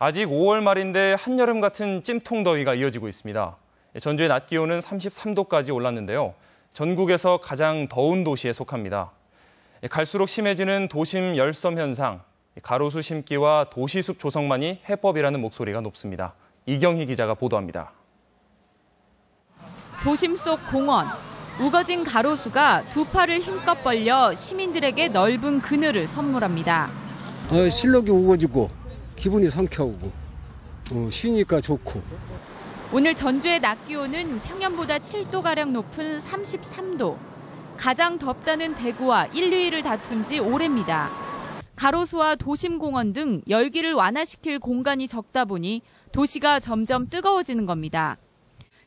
아직 5월 말인데 한여름 같은 찜통 더위가 이어지고 있습니다. 전주의 낮 기온은 33도까지 올랐는데요. 전국에서 가장 더운 도시에 속합니다. 갈수록 심해지는 도심 열섬 현상, 가로수 심기와 도시숲 조성만이 해법이라는 목소리가 높습니다. 이경희 기자가 보도합니다. 도심 속 공원. 우거진 가로수가 두 팔을 힘껏 벌려 시민들에게 넓은 그늘을 선물합니다. 어, 실력이 우거지고 기분이 상쾌하고 어, 쉬니까 좋고 오늘 전주의 낮 기온은 평년보다 7도가량 높은 33도. 가장 덥다는 대구와 1, 2위를 다툰 지 오래입니다. 가로수와 도심공원 등 열기를 완화시킬 공간이 적다 보니 도시가 점점 뜨거워지는 겁니다.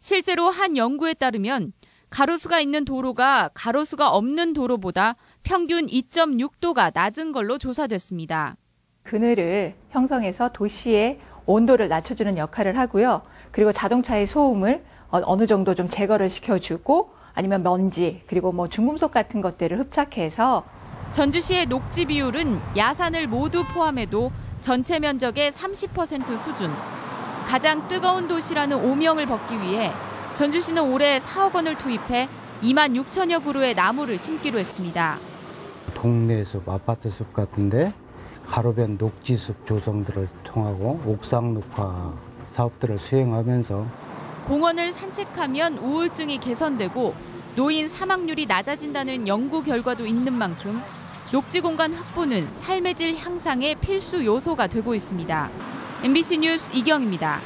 실제로 한 연구에 따르면 가로수가 있는 도로가 가로수가 없는 도로보다 평균 2.6도가 낮은 걸로 조사됐습니다. 그늘을 형성해서 도시의 온도를 낮춰주는 역할을 하고요. 그리고 자동차의 소음을 어, 어느 정도 좀 제거를 시켜주고 아니면 먼지 그리고 뭐 중금속 같은 것들을 흡착해서 전주시의 녹지 비율은 야산을 모두 포함해도 전체 면적의 30% 수준. 가장 뜨거운 도시라는 오명을 벗기 위해 전주시는 올해 4억 원을 투입해 2만 6천여 그루의 나무를 심기로 했습니다. 동네 숲, 아파트 숲 같은데 가로변 녹지숲 조성들을 통하고 옥상 녹화 사업들을 수행하면서 공원을 산책하면 우울증이 개선되고 노인 사망률이 낮아진다는 연구 결과도 있는 만큼 녹지 공간 확보는 삶의 질 향상의 필수 요소가 되고 있습니다. MBC 뉴스 이경입니다.